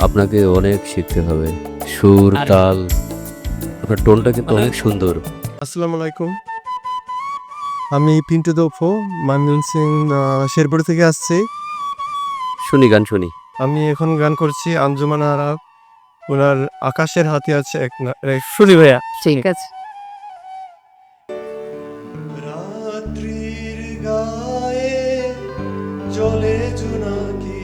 আপনাকে অনেক শিখতে হবে। সুর তাল আপনার টোনটা কিন্তু অনেক সুন্দর। আসসালামু আলাইকুম। আমি পিন্টু দোফো ময়মন সিং শেরপুর থেকে আসছি। শুনি গান শুনি। আমি এখন গান করছি আঞ্জুমান আরা ওনার আকাশের হাতে আছে এক না- শুনি ভাইয়া ঠিক আছে। রাত্রির গায়ে জলে জোনাকি।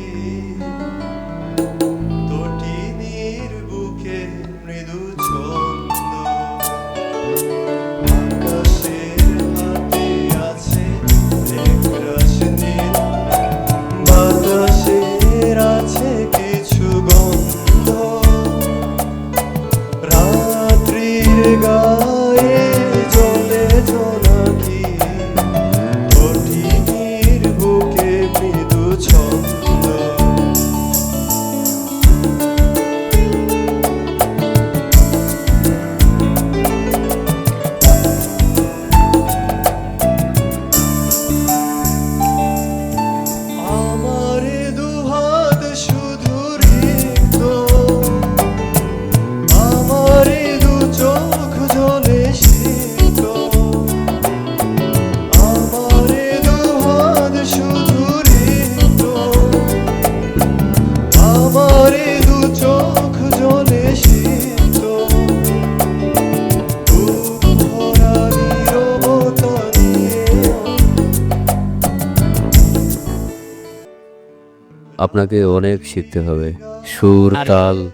আপনাকে অনেক শিখতে হবে। সুর তাল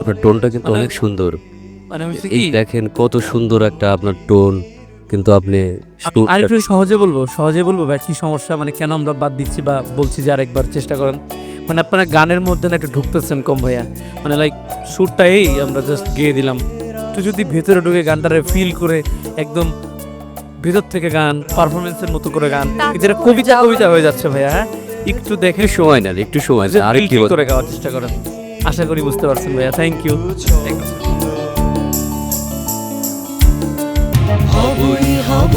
আপনার টোনটা কিন্তু মানে- অনেক সুন্দর। মানে এই দেখেন কত সুন্দর একটা আপনার টোন কিন্তু আপনি সুরটা- আর একটু সহজে বলব সহজে বলব ভাই কি সমস্যা? মানে কেন আমরা বাদ দিচ্ছি বা বলছি যে আরেকবার চেষ্টা করেন? মানে আপনারা গানের মধ্যে না একটু ঢুকতেছেন কম ভাইয়া। মানে লাইক সুরটা এই আমরা জাস্ট গেয়ে দিলাম। একটু যদি ভেতরে ঢুকে গানটারে ফিল করে একদম ভেতর থেকে গান পারফরমেন্সের মতো করে গান এটা কবিতা কবিতা হয়ে যাচ্ছে ভাইয়া হ্যাঁ? একটু দেখে সময় নেন একটু সময় নেন আর একটু করে গাওয়ার চেষ্টা করেন? আশা করি বুঝতে পারছেন ভাইয়া থ্যাংক ইউ হবুই হব